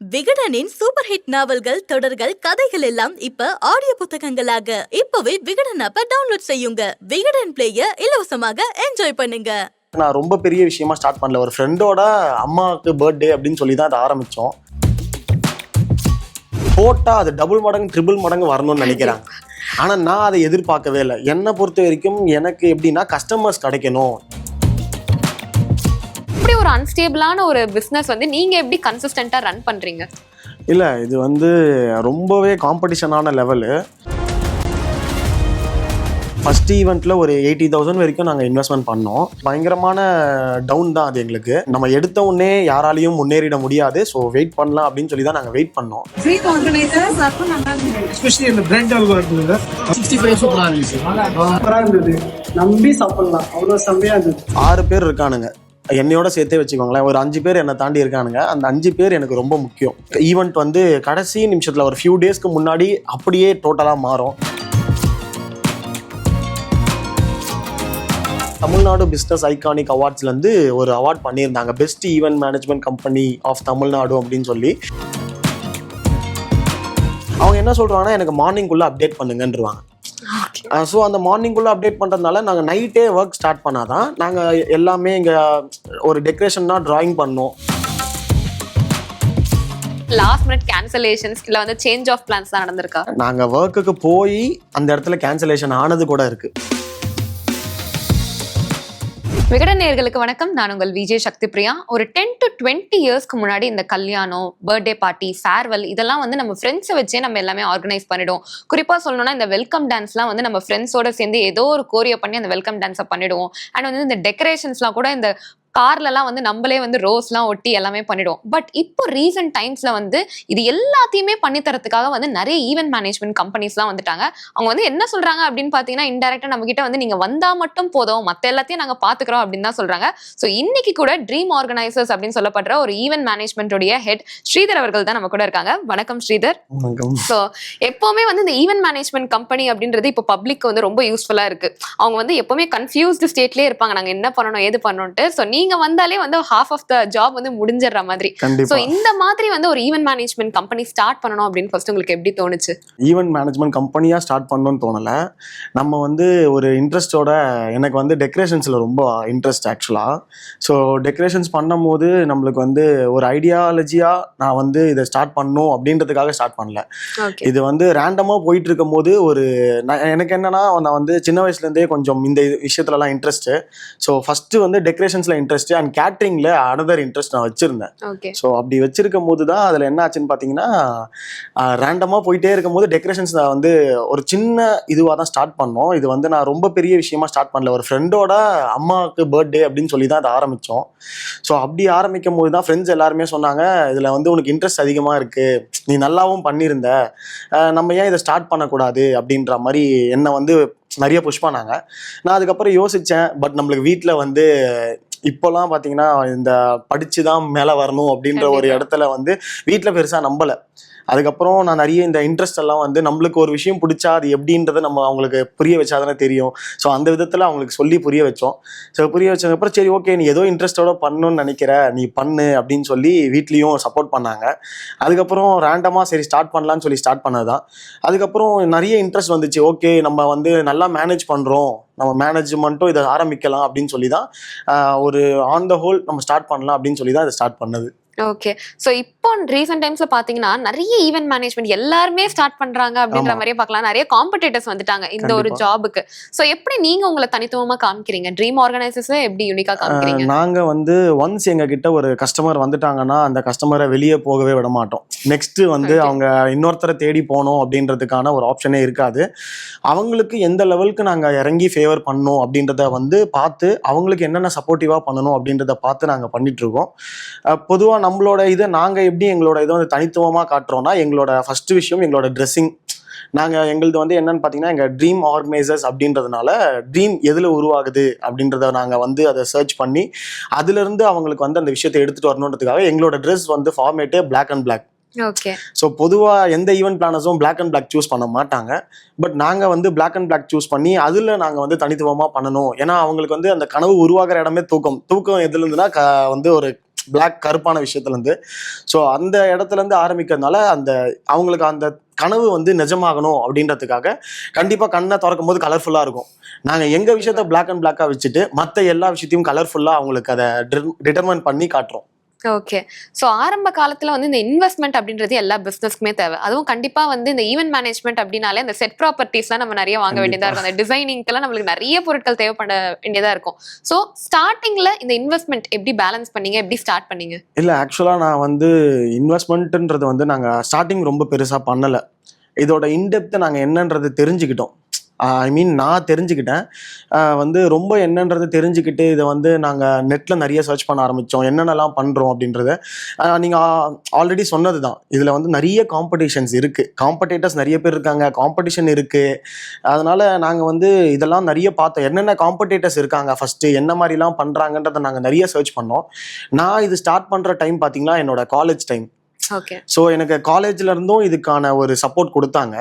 விகடனின் super hit நாவல்கள் தொடர்கள் கதைகள் எல்லாம் இப்ப ஆடியோ புத்தகங்களாக. இப்பவே விகடன் ஆப்ப டவுன்லோட் செய்யுங்க. விகடன் பிளேய இலவசமாக என்ஜாய் பண்ணுங்க. நான் ரொம்ப பெரிய விஷயமா ஸ்டார்ட் பண்ணல. ஒரு ஃப்ரெண்டோட அம்மாவுக்கு பர்த்டே அப்படின்னு சொல்லி தான் அதை ஆரம்பித்தோம் போட்டா அது டபுள் மடங்கு ட்ரிபிள் மடங்கு வரணும்னு நினைக்கிறாங்க ஆனால் நான் அதை எதிர்பார்க்கவே இல்லை. என்னை பொறுத்த வரைக்கும் எனக்கு எப்படின்னா கஸ்டமர்ஸ் கிடைக்கணும். ஒரு அன்ஸ்டேபிளான ஒரு பிசினஸ் வந்து நீங்க எப்படி கன்சிஸ்டன்டா ரன் பண்றீங்க? இல்லை இது வந்து ரொம்பவே காம்படிஷனான லெவலு ஃபர்ஸ்ட் ஈவெண்ட்டில் ஒரு எயிட்டி தௌசண்ட் வரைக்கும் நாங்கள் இன்வெஸ்ட்மெண்ட் பண்ணோம். பயங்கரமான டவுன் தான் அது எங்களுக்கு. நம்ம எடுத்த உடனே யாராலையும் முன்னேறிட முடியாது. ஸோ வெயிட் பண்ணலாம் அப்படின்னு சொல்லி தான் நாங்கள் வெயிட் பண்ணோம். எஸ்பெஷலி இந்த இருந்தது. சிக்ஸ்டி ஃபைவ் சூப்பராக இருந்துச்சு. சூப்பரா இருந்தது. நம்பி சாப்பிடலாம். அவ்வளவு செம்மையா இருந்தது. ஆறு பேர் இருக்கானுங்க. என்னையோட சேர்த்தே வச்சுக்கோங்களேன். ஒரு அஞ்சு பேர் என்னை தாண்டி இருக்கானுங்க. அந்த அஞ்சு பேர் எனக்கு ரொம்ப முக்கியம். ஈவெண்ட் வந்து கடைசி நிமிஷத்தில் ஒரு ஃபியூ டேஸ்க்கு முன்னாடி அப்படியே டோட்டலாக மாறும். தமிழ்நாடு பிஸ்னஸ் ஐகானிக் அவார்ட்ஸ்லேருந்து ஒரு அவார்ட் பண்ணியிருந்தாங்க. Best event management company of Tamil Nadu அப்படின்னு சொல்லி. அவங்க என்ன சொல்கிறாங்கன்னா எனக்கு மார்னிங்குள்ளே அப்டேட் பண்ணுங்கன்றாங்க ஸோ அந்த மார்னிங்குள்ளே அப்டேட் பண்ணுறதுனால நாங்கள் நைட்டே ஒர்க் ஸ்டார்ட் பண்ணாதான். நாங்கள் எல்லாமே இங்கே ஒரு டெக்கரேஷன்னா டிராயிங் பண்ணோம். லாஸ்ட் மினிட் கேன்சலேஷன்ஸ் இல்ல வந்து சேஞ்ச் ஆஃப் பிளான்ஸ் தான் நடந்திருக்கா? நாங்கள் ஒர்க்குக்கு போய் அந்த இடத்துல கேன்சலேஷன் ஆனது கூட இருக்கு. விகடன் நேர்களுக்கு வணக்கம். நான் உங்கள் விஜய் சக்தி பிரியா ஒரு டென் டு டுவெண்ட்டி இயர்ஸ்க்கு முன்னாடி இந்த கல்யாணம் பர்த்டே பார்ட்டி ஃபேர்வெல் இதெல்லாம் வந்து நம்ம ஃப்ரெண்ட்ஸை வச்சே நம்ம எல்லாமே ஆர்கனைஸ் பண்ணிடுவோம். குறிப்பாக சொல்லணும்னா இந்த வெல்கம் டான்ஸ்லாம் வந்து நம்ம ஃப்ரெண்ட்ஸோட சேர்ந்து ஏதோ ஒரு கோரியை பண்ணி அந்த வெல்கம் டான்ஸை பண்ணிடுவோம். அண்ட் வந்து இந்த டெக்கரேஷன்ஸ்லாம் கூட இந்த கார்லலாம் வந்து நம்மளே வந்து ரோஸ்லாம் ஒட்டி எல்லாமே பண்ணிடுவோம். பட் இப்போ ரீசெண்ட் டைம்ஸ்ல வந்து இது எல்லாத்தையுமே பண்ணி தரத்துக்காக வந்து நிறைய ஈவென்ட் மேனேஜ்மெண்ட் கம்பெனிஸ்லாம் வந்துட்டாங்க. அவங்க வந்து என்ன சொல்றாங்க அப்படின்னு பார்த்தீங்கன்னா இன்டெரக்டா நம்ம கிட்ட வந்து நீங்க வந்தா மட்டும் போதும் மத்த எல்லாத்தையும் நாங்க பாத்துக்கிறோம் அப்படின்னு தான் சொல்றாங்க. ஸோ இன்னைக்கு கூட ட்ரீம் ஆர்கனைசர்ஸ் அப்படின்னு சொல்லப்படுற ஒரு ஈவென்ட் மேனேஜ்மெண்ட்டுடைய ஹெட் ஸ்ரீதர் அவர்கள் தான் நம்ம கூட இருக்காங்க. வணக்கம் ஸ்ரீதர். ஸோ எப்பவுமே வந்து இந்த ஈவென்ட் மேனேஜ்மெண்ட் கம்பெனி அப்படின்றது இப்போ பப்ளிக் வந்து ரொம்ப யூஸ்ஃபுல்லா இருக்கு. அவங்க வந்து எப்பவுமே கன்ஃபியூஸ்டு ஸ்டேட்லயே இருப்பாங்க. நாங்க என்ன பண்ணணும் ஏது பண்ணணும்ட்டு ஸோ நீங்க வந்தாலே வந்து ஹாஃப் ஆஃப் த ஜாப் வந்து முடிஞ்சிடுற மாதிரி. ஸோ இந்த மாதிரி வந்து ஒரு ஈவென்ட் மேனேஜ்மெண்ட் கம்பெனி ஸ்டார்ட் பண்ணணும் அப்படின்னு ஃபர்ஸ்ட் உங்களுக்கு எப்படி தோணுச்சு? ஈவெண்ட் மேனேஜ்மெண்ட் கம்பெனியாக ஸ்டார்ட் பண்ணணும்னு தோணலை. நம்ம வந்து ஒரு இன்ட்ரெஸ்டோட எனக்கு வந்து டெக்கரேஷன்ஸில் ரொம்ப இன்ட்ரெஸ்ட் ஆக்சுவலாக ஸோ டெக்கரேஷன்ஸ் பண்ணும்போது நம்மளுக்கு வந்து ஒரு ஐடியாலஜியாக நான் வந்து இதை ஸ்டார்ட் பண்ணணும் அப்படின்றதுக்காக ஸ்டார்ட் பண்ணல. இது வந்து ரேண்டமாக போயிட்டு இருக்கும் போது ஒரு எனக்கு என்னன்னா நான் வந்து சின்ன வயசுலேருந்தே கொஞ்சம் இந்த விஷயத்துலலாம் இன்ட்ரெஸ்ட்டு ஸோ ஃபஸ்ட்டு வந்து டெக்கரேஷன்ஸில் இன்ட்ரெஸ்ட்டு அண்ட் கேட்ரிங்கில் அனதர் இன்ட்ரெஸ்ட் நான் வச்சுருந்தேன். ஸோ அப்படி வச்சிருக்கும் போது தான் அதில் என்ன ஆச்சுன்னு பார்த்தீங்கன்னா ரேண்டமாக போயிட்டே இருக்கும்போது டெக்கரேஷன்ஸ் நான் வந்து ஒரு சின்ன இதுவாக தான் ஸ்டார்ட் பண்ணோம். இது வந்து நான் ரொம்ப பெரிய விஷயமா ஸ்டார்ட் பண்ணல. ஒரு ஃப்ரெண்டோட அம்மாவுக்கு பர்த்டே அப்படின்னு சொல்லி தான் அதை ஆரம்பித்தோம் ஸோ அப்படி ஆரம்பிக்கும் போது தான் ஃப்ரெண்ட்ஸ் எல்லாருமே சொன்னாங்க இதில் வந்து உனக்கு இன்ட்ரெஸ்ட் அதிகமாக இருக்குது நீ நல்லாவும் பண்ணியிருந்த. நம்ம ஏன் இதை ஸ்டார்ட் பண்ணக்கூடாது? அப்படின்ற மாதிரி என்னை வந்து நிறைய புஷ் பண்ணாங்க. நான் அதுக்கப்புறம் யோசித்தேன் பட் நம்மளுக்கு வீட்டில் வந்து இப்போலாம் பார்த்தீங்கன்னா இந்த படிச்சு தான் மேலே வரணும் அப்படின்ற ஒரு. இடத்துல வந்து வீட்டில் பெருசாக நம்பலை அதுக்கப்புறம் நான் நிறைய இந்த இன்ட்ரெஸ்ட் எல்லாம் வந்து நம்மளுக்கு ஒரு விஷயம் பிடிச்சா அது எப்படின்றத நம்ம அவங்களுக்கு புரிய வச்சாதானே தெரியும். ஸோ அந்த விதத்தில் அவங்களுக்கு சொல்லி புரிய வச்சோம். ஸோ புரிய வச்சதுக்கப்புறம் சரி ஓகே நீ ஏதோ இன்ட்ரெஸ்டோட பண்ணணும்னு நினைக்கிற நீ பண்ணு அப்படின்னு சொல்லி வீட்லேயும் சப்போர்ட் பண்ணாங்க. அதுக்கப்புறம் ரேண்டமாக சரி ஸ்டார்ட் பண்ணலான்னு சொல்லி ஸ்டார்ட் பண்ணது தான் அதுக்கப்புறம் நிறைய இன்ட்ரெஸ்ட் வந்துச்சு. ஓகே நம்ம வந்து நல்லா மேனேஜ் பண்ணுறோம் நம்ம மேனேஜ்மெண்ட்டும் இதை ஆரம்பிக்கலாம் அப்படின்னு சொல்லி தான் ஒரு ஆன் த ஹோல் நம்ம ஸ்டார்ட் பண்ணலாம் அப்படின்னு சொல்லி தான் இதை ஸ்டார்ட் பண்ணது. ஓகே ஸோ இப்போ ரீசெண்ட் டைம்ஸ்ல பாத்தீங்கன்னா நிறைய ஈவென்ட் மேனேஜ்மெண்ட் எல்லாருமே ஸ்டார்ட் பண்றாங்க அப்படின்ற. மாதிரியே பார்க்கலாம். நிறைய காம்படிட்டர்ஸ் வந்துட்டாங்க இந்த ஒரு. ஜாபுக்கு ஸோ எப்படி நீங்க உங்களை தனித்துவமா காமிக்கிறீங்க? ட்ரீம் ஆர்கனைசர்ஸ் எப்படி யூனிக்கா காமிக்கிறீங்க? நாங்க வந்து ஒன்ஸ் எங்க கிட்ட ஒரு கஸ்டமர் வந்துட்டாங்கன்னா அந்த கஸ்டமரை வெளியே போகவே விட மாட்டோம். நெக்ஸ்ட் வந்து. அவங்க இன்னொருத்தரை தேடி போகணும் அப்படின்றதுக்கான ஒரு ஆப்ஷனே இருக்காது. அவங்களுக்கு எந்த லெவலுக்கு நாங்க இறங்கி ஃபேவர் பண்ணணும் அப்படின்றத வந்து பார்த்து அவங்களுக்கு என்னென்ன சப்போர்ட்டிவா பண்ணணும் அப்படின்றத பார்த்து நாங்க பண்ணிட்டு இருக்கோம். அஹ் பொதுவா நம்மளோட இதை நாங்க எப்படி எங்களோட இதை வந்து தனித்துவமா காட்டுறோம்னா எங்களோட ஃபர்ஸ்ட் விஷயம் எங்களோட ட்ரெஸ்ஸிங் நாங்கள் எங்களது வந்து என்னன்னு பார்த்தீங்கன்னா எங்கள் ட்ரீம் ஆர்கனைசர்ஸ் அப்படின்றதுனால ட்ரீம் எதில் உருவாகுது அப்படின்றத நாங்கள் வந்து அதை சர்ச் பண்ணி அதுலேருந்து அவங்களுக்கு வந்து அந்த விஷயத்தை எடுத்துகிட்டு வரணுன்றதுக்காக எங்களோட ட்ரெஸ் வந்து ஃபார்மேட்டே Black and Black. Okay so பொதுவாக எந்த ஈவெண்ட் பிளானர்ஸும் Black அண்ட் Black சூஸ் பண்ண மாட்டாங்க. பட் நாங்கள் வந்து Black அண்ட் Black சூஸ் பண்ணி அதில் நாங்கள் வந்து தனித்துவமாக பண்ணணும். ஏன்னா அவங்களுக்கு வந்து அந்த கனவு உருவாகிற இடமே தூக்கம். தூக்கம் எதுலேருந்துனா க வந்து ஒரு பிளாக் கருப்பான விஷயத்துலேருந்து. ஸோ அந்த இடத்துலேருந்து ஆரம்பிக்கிறதுனால அந்த அவங்களுக்கு அந்த கனவு வந்து நிஜமாகணும் அப்படின்றதுக்காக கண்டிப்பாக கண்ணை திறக்கும் போது கலர்ஃபுல்லாக இருக்கும். நாங்கள் எங்கள் விஷயத்த பிளாக் அண்ட் பிளாக்காக வச்சுட்டு மற்ற எல்லா விஷயத்தையும் கலர்ஃபுல்லாக அவங்களுக்கு அதை டிட்டர்மைன் பண்ணி காட்டுறோம். ஓகே ஸோ ஆரம்ப காலத்துல வந்து இந்த இன்வெஸ்ட்மெண்ட் அப்படின்றது எல்லா பிசினஸ்க்குமே தேவை. அதுவும் கண்டிப்பா வந்து இந்த ஈவென்ட் மேனேஜ்மெண்ட் அப்படின்னாலே இந்த செட் ப்ராப்பர்ட்டிஸ்லாம் நம்ம நிறைய வாங்க வேண்டியதா இருக்கும். அந்த டிசைனிங்க்கெல்லாம் நம்மளுக்கு நிறைய பொருட்கள் தேவைப்பட வேண்டியதா இருக்கும். ஸோ ஸ்டார்டிங்ல இந்த இன்வெஸ்ட்மெண்ட் எப்படி பேலன்ஸ் பண்ணீங்க? எப்படி ஸ்டார்ட் பண்ணீங்க? இல்லை ஆக்சுவலாக நான் வந்து இன்வெஸ்ட்மெண்ட்டுன்றது வந்து நாங்கள் ஸ்டார்டிங் ரொம்ப பெருசாக பண்ணலை. இதோட இன்டெப்த்தை நாங்கள் என்னன்றது தெரிஞ்சுக்கிட்டோம். ஐ மீன் நான் தெரிஞ்சுக்கிட்டேன். வந்து ரொம்ப என்னன்றதை தெரிஞ்சுக்கிட்டு இதை வந்து நாங்கள் நெட்டில் நிறைய சர்ச் பண்ண ஆரம்பித்தோம் என்னென்னலாம் பண்ணுறோம் அப்படின்றத. நீங்கள் ஆல்ரெடி சொன்னது தான் இதில் வந்து நிறைய காம்படிஷன்ஸ் இருக்குது காம்படேட்டர்ஸ் நிறைய பேர் இருக்காங்க. காம்படிஷன் இருக்குது அதனால் நாங்கள் வந்து இதெல்லாம் நிறைய பார்த்தோம். என்னென்ன காம்படேட்டர்ஸ் இருக்காங்க? ஃபஸ்ட்டு என்ன மாதிரிலாம் பண்ணுறாங்கன்றதை நாங்கள் நிறைய சர்ச் பண்ணோம். நான் இது ஸ்டார்ட் பண்ணுற டைம் பார்த்தீங்கன்னா என்னோடய காலேஜ் டைம் ஸோ எனக்கு காலேஜ்ல இருந்தும் இதுக்கான ஒரு சப்போர்ட் கொடுத்தாங்க.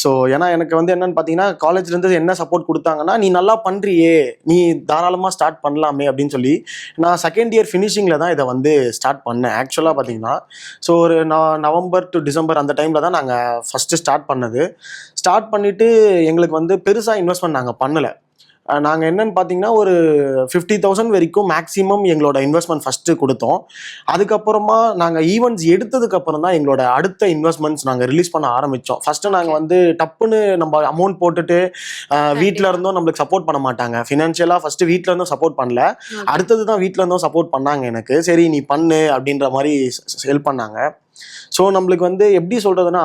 ஸோ ஏன்னா எனக்கு வந்து என்னன்னு பார்த்தீங்கன்னா காலேஜ்ல இருந்து என்ன சப்போர்ட் கொடுத்தாங்கன்னா நீ நல்லா பண்றியே. நீ தாராளமாக ஸ்டார்ட் பண்ணலாமே அப்படின்னு சொல்லி நான் செகண்ட் இயர் ஃபினிஷிங்கில் தான் இதை வந்து ஸ்டார்ட் பண்ணேன். ஆக்சுவலாக பார்த்தீங்கன்னா ஸோ ஒரு நான் நவம்பர் டு டிசம்பர் அந்த டைமில் தான் நாங்கள் ஃபஸ்ட்டு ஸ்டார்ட் பண்ணது. ஸ்டார்ட் பண்ணிட்டு எங்களுக்கு வந்து பெருசாக இன்வெஸ்ட்மெண்ட் நாங்கள் பண்ணலை. நாங்கள் என்னன்னு பார்த்தீங்கன்னா ஒரு ஃபிஃப்டி தௌசண்ட் வரைக்கும் மேக்ஸிமம் எங்களோட இன்வெஸ்ட்மெண்ட் ஃபஸ்ட்டு கொடுத்தோம். அதுக்கப்புறமா நாங்கள் ஈவெண்ட்ஸ் எடுத்ததுக்கு அப்புறம் தான் எங்களோட அடுத்த இன்வெஸ்ட்மெண்ட்ஸ் நாங்கள் ரிலீஸ் பண்ண ஆரம்பித்தோம் ஃபஸ்ட்டு நாங்கள் வந்து டப்புன்னு நம்ம அமௌண்ட் போட்டுட்டு வீட்டில் இருந்தும் நம்மளுக்கு சப்போர்ட் பண்ண மாட்டாங்க. ஃபினான்ஷியலாக ஃபஸ்ட்டு வீட்டில் இருந்தும் சப்போர்ட் பண்ணல. அடுத்தது தான் வீட்டில் இருந்தும் சப்போர்ட் பண்ணாங்க எனக்கு. சரி நீ பண்ணு அப்படின்ற மாதிரி ஹெல்ப் பண்ணாங்க. ஸோ நம்மளுக்கு வந்து எப்படி சொல்கிறதுனா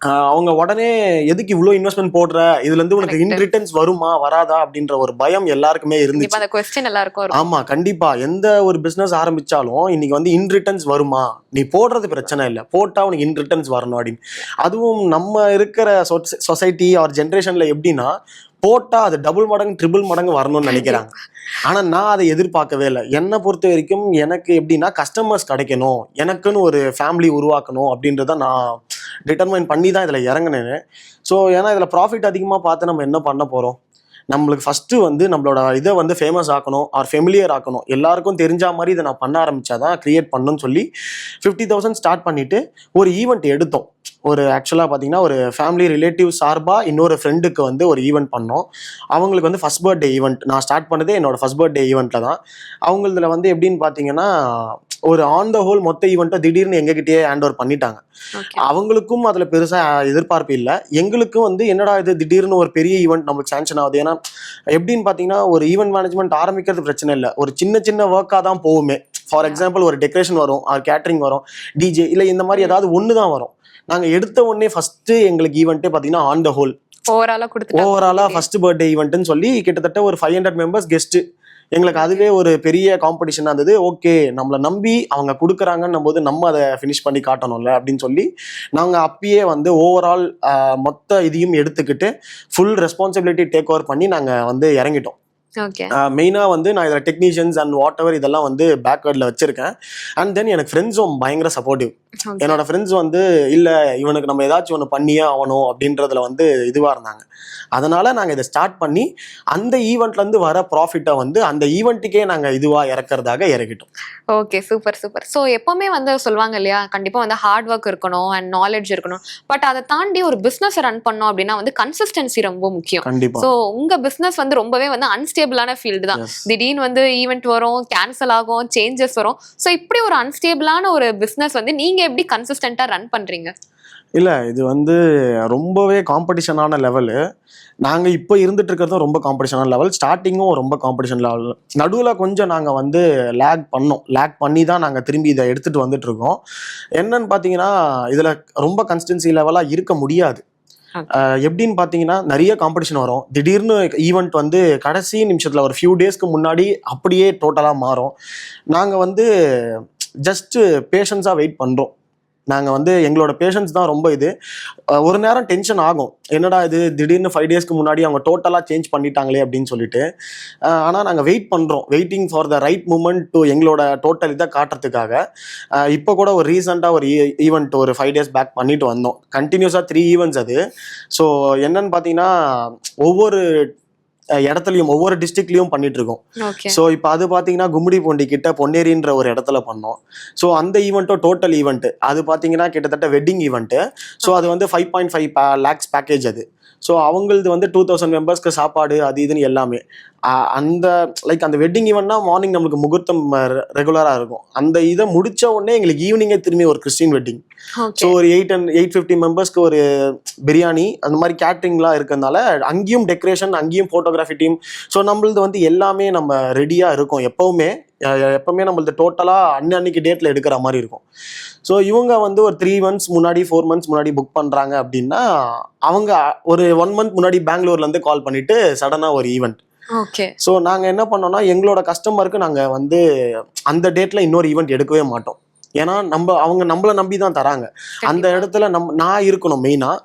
அவங்க உடனே எதுக்கு இவ்வளோ இன்வெஸ்ட்மெண்ட் போடுற? இதுல இருந்து உனக்கு இன். ரிட்டர்ன்ஸ் வருமா வராதா அப்படின்ற ஒரு பயம் எல்லாருக்குமே இருந்துச்சு. அந்த கொஸ்டின் எல்லாருக்கும் ஆமா கண்டிப்பா. எந்த ஒரு பிசினஸ் ஆரம்பிச்சாலும் இன்னைக்கு வந்து இன் ரிட்டர்ன்ஸ் வருமா? நீ போடுறது பிரச்சனை இல்லை. போட்டா உனக்கு இன் ரிட்டர்ன்ஸ் வரணும் அப்படின்னு. அதுவும் நம்ம இருக்கிற சொசைட்டி ஆர் ஜென்ரேஷன்ல எப்படின்னா போட்டா அது டபுள் மடங்கு ட்ரிபிள் மடங்கு வரணும்னு நினைக்கிறாங்க. ஆனா நான் அதை எதிர்பார்க்கவே இல்லை. என்னை பொறுத்த வரைக்கும் எனக்கு எப்படின்னா கஸ்டமர்ஸ் கிடைக்கணும். எனக்குன்னு ஒரு ஃபேமிலி உருவாக்கணும் அப்படின்றத நான் டிட்டர்மைன் பண்ணி தான் இதில் இறங்கினேன். ஸோ ஏன்னா இதில் ப்ராஃபிட் அதிகமாக பார்த்து நம்ம என்ன பண்ண போகிறோம் நம்மளுக்கு ஃபஸ்ட்டு வந்து நம்மளோட இதை வந்து ஃபேமஸ் ஆக்கணும் ஆர் ஃபெமிலியர் ஆக்கணும். எல்லாருக்கும் தெரிஞ்ச மாதிரி இதை நான் பண்ண ஆரம்பிச்சாதான் க்ரியேட் பண்ணணும்னு சொல்லி ஃபிஃப்டி தௌசண்ட் ஸ்டார்ட் பண்ணிட்டு ஒரு ஈவெண்ட் எடுத்தோம். ஒரு ஆக்சுவலாக பார்த்தீங்கன்னா ஒரு ஃபேமிலி ரிலேட்டிவ் சார்பாக இன்னொரு ஃப்ரெண்டுக்கு வந்து ஒரு ஈவெண்ட் பண்ணோம். அவங்களுக்கு வந்து ஃபஸ்ட் பர்த்டே ஈவெண்ட் நான் ஸ்டார்ட் பண்ணதே என்னோடய ஃபஸ்ட் பர்த்டே ஈவெண்ட்டில் தான். அவங்களதில் வந்து எப்படின்னு பார்த்தீங்கன்னா ஒரு ஆன் த ஹோல் மொத்த ஈவெண்ட்டை திடீர்னு எங்ககிட்டயே ஹேண்ட் ஓவர் பண்ணிட்டாங்க அவங்களுக்கும் அதுல பெருசா எதிர்பார்ப்பு இல்லை. எங்களுக்கும் வந்து என்னடா இது திடீர்னு ஒரு பெரிய ஈவெண்ட் நம்மளுக்கு சாங்ஷன் ஆகுது? ஏன்னா எப்படின்னு பாத்தீங்கன்னா ஒரு ஈவெண்ட் மேனேஜ்மெண்ட் ஆரம்பிக்கிறது பிரச்சனை இல்லை. ஒரு சின்ன சின்ன ஒர்க்காக தான் போகுமே. ஃபார் எக்ஸாம்பிள் ஒரு டெக்கரேஷன் வரும் ஆர் கேட்டரிங் வரும் டிஜே இல்லை இந்த மாதிரி ஏதாவது ஒன்று தான் வரும். நாங்கள் எடுத்த உடனே ஃபர்ஸ்ட் எங்களுக்கு ஈவெண்ட்டே பார்த்தீங்கன்னா ஆன் த ஹோல் ஓவராலா கொடுத்துட்டு ஓவராலாக ஃபர்ஸ்ட் பர்த்டே ஈவெண்ட்னு சொல்லி கிட்டத்தட்ட ஒரு ஃபைவ் ஹண்ட்ரட் மெம்பர்ஸ் கெஸ்ட்டு எங்களுக்கு அதுவே ஒரு பெரிய காம்படிஷனாக இருந்தது. ஓகே நம்மளை நம்பி அவங்க கொடுக்குறாங்கன்னும் போது நம்ம அதை ஃபினிஷ் பண்ணி காட்டணும்ல அப்படின்னு சொல்லி நாங்கள் அப்பயே வந்து ஓவரால் மொத்த இதையும் எடுத்துக்கிட்டு ஃபுல் ரெஸ்பான்சிபிலிட்டி டேக் ஓவர் பண்ணி நாங்கள் வந்து இறங்கிட்டோம். மெயினாக வந்து நான் இதில் டெக்னீஷியன்ஸ் அண்ட் வாட் எவர் இதெல்லாம் வந்து பேக்வேர்டில் வச்சிருக்கேன். அண்ட் தென் எனக்கு ஃப்ரெண்ட்ஸும் பயங்கர சப்போர்ட்டிவ் என்னோட ஃப்ரெண்ட்ஸ் வந்து இல்லை இவனுக்கு நம்ம ஏதாச்சும் ஒன்று பண்ணியே ஆகணும் அப்படின்றதுல வந்து இதுவாக இருந்தாங்க. அதனால நாங்கள் இதை ஸ்டார்ட் பண்ணி அந்த ஈவெண்ட்லேருந்து வர ப்ராஃபிட்டை வந்து அந்த ஈவெண்ட்டுக்கே நாங்கள் இதுவாக இறக்கறதாக இறக்கிட்டோம். ஓகே சூப்பர் சூப்பர் ஸோ எப்பவுமே வந்து சொல்லுவாங்க இல்லையா கண்டிப்பா வந்து ஹார்ட் ஒர்க் இருக்கணும் அண்ட் நாலேஜ் இருக்கணும். பட் அதை தாண்டி ஒரு பிசினஸ் ரன் பண்ணோம் அப்படின்னா வந்து கன்சிஸ்டன்சி ரொம்ப முக்கியம். கண்டிப்பாக ஸோ உங்க பிசினஸ் வந்து ரொம்பவே வந்து அன்ஸ்டேபிளான ஃபீல்டு தான். திடீர்னு வந்து ஈவெண்ட் வரும் கேன்சல் ஆகும் சேஞ்சஸ் வரும். ஸோ இப்படி ஒரு அன்ஸ்டேபிளான ஒரு பிசினஸ் வந்து நீங்க எப்படி கன்சிஸ்டண்டா ரன் பண்றீங்க? இல்லை இது வந்து ரொம்பவே காம்படிஷனான லெவலு நாங்கள் இப்போ இருந்துட்டு இருக்கிறதும் ரொம்ப காம்படிஷனான லெவல் ஸ்டார்டிங்கும் ரொம்ப காம்படிஷன் லெவல் நடுவில் கொஞ்சம் நாங்கள் வந்து லேக் பண்ணோம். லேக் பண்ணி தான் நாங்கள் திரும்பி இதை எடுத்துகிட்டு வந்துட்டு இருக்கோம். என்னன்னு பார்த்தீங்கன்னா இதில் ரொம்ப கன்சிஸ்டன்சி லெவலாக இருக்க முடியாது. எப்படின்னு பார்த்தீங்கன்னா நிறைய காம்படிஷன் வரும். திடீர்னு ஈவெண்ட் வந்து கடைசி நிமிஷத்தில் ஒரு ஃபியூ டேஸ்க்கு முன்னாடி அப்படியே டோட்டலாக மாறும். நாங்கள் வந்து ஜஸ்ட்டு பேஷன்ஸாக வெயிட் பண்ணுறோம் நாங்கள் வந்து எங்களோட பேஷன்ஸ் தான் ரொம்ப இது. ஒரு நேரம் டென்ஷன் ஆகும். என்னடா இது? திடீர்னு ஃபைவ் டேஸ்க்கு முன்னாடி அவங்க டோட்டலாக சேஞ்ச் பண்ணிட்டாங்களே அப்படின்னு சொல்லிட்டு. ஆனால் நாங்கள் வெயிட் பண்ணுறோம் waiting for the right moment to எங்களோட டோட்டல் இதை காட்டுறதுக்காக. இப்போ கூட ஒரு ரீசெண்டாக ஒரு e-, ஈவெண்ட் ஒரு ஃபைவ் டேஸ் பேக் பண்ணிட்டு வந்தோம். கண்டினியூஸாக த்ரீ ஈவெண்ட்ஸ் அது. ஸோ என்னன்னு பார்த்தீங்கன்னா ஒவ்வொரு இடத்துலயும் ஒவ்வொரு டிஸ்ட்ரிக்ட்லயும் பண்ணிட்டு இருக்கோம் ஸோ இப்போ அது பார்த்தீங்கன்னா கும்மிடி பூண்டி கிட்ட பொன்னேரின்ற ஒரு இடத்துல பண்ணோம். ஸோ அந்த ஈவெண்ட்டும் டோட்டல் ஈவெண்ட் அது பார்த்தீங்கன்னா கிட்டத்தட்ட வெட்டிங் ஈவெண்ட்டு ஸோ அது வந்து five point five lakhs package அது. ஸோ அவங்களது வந்து டூ தௌசண்ட் மெம்பர்ஸ்க்கு சாப்பாடு அது இதுன்னு எல்லாமே. அந்த லைக் அந்த வெட்டிங் ஈவெண்ட்னா மார்னிங் நம்மளுக்கு முகூர்த்தம் ரெகுலராக இருக்கும். அந்த இதை முடிச்ச உடனே எங்களுக்கு ஈவினிங்கே திரும்பி ஒரு கிறிஸ்டின் வெட்டிங் ஸோ ஒரு எயிட் அண்ட் எயிட் ஃபிஃப்டி மெம்பர்ஸ்க்கு ஒரு பிரியாணி அந்த மாதிரி கேட்ரிங்லாம் இருக்கிறதுனால அங்கேயும் டெக்கரேஷன் அங்கேயும் ஃபோட்டோகிராஃபி டீம் ஸோ நம்மளது வந்து எல்லாமே நம்ம ரெடியாக இருக்கும். எப்போவுமே எப்பவுமே நம்மளது டோட்டலாக அன்னன்னைக்கு டேட்டில் எடுக்கிற மாதிரி இருக்கும். ஸோ இவங்க வந்து ஒரு த்ரீ மந்த்ஸ் முன்னாடி ஃபோர் மந்த்ஸ் முன்னாடி புக் பண்ணுறாங்க அப்படின்னா அவங்க ஒரு ஒன் மந்த் முன்னாடி பெங்களூர்லேருந்து கால் பண்ணிட்டு சடனாக ஒரு ஈவெண்ட் ஸோ நாங்கள் என்ன பண்ணோம்னா எங்களோட கஸ்டமருக்கு நாங்கள் வந்து அந்த டேட்டில் இன்னொரு ஈவெண்ட் எடுக்கவே மாட்டோம். ஏன்னா நம்ம அவங்க நம்மளை நம்பி தான் தராங்க. அந்த இடத்துல நம் நான் இருக்கணும் மெயினாக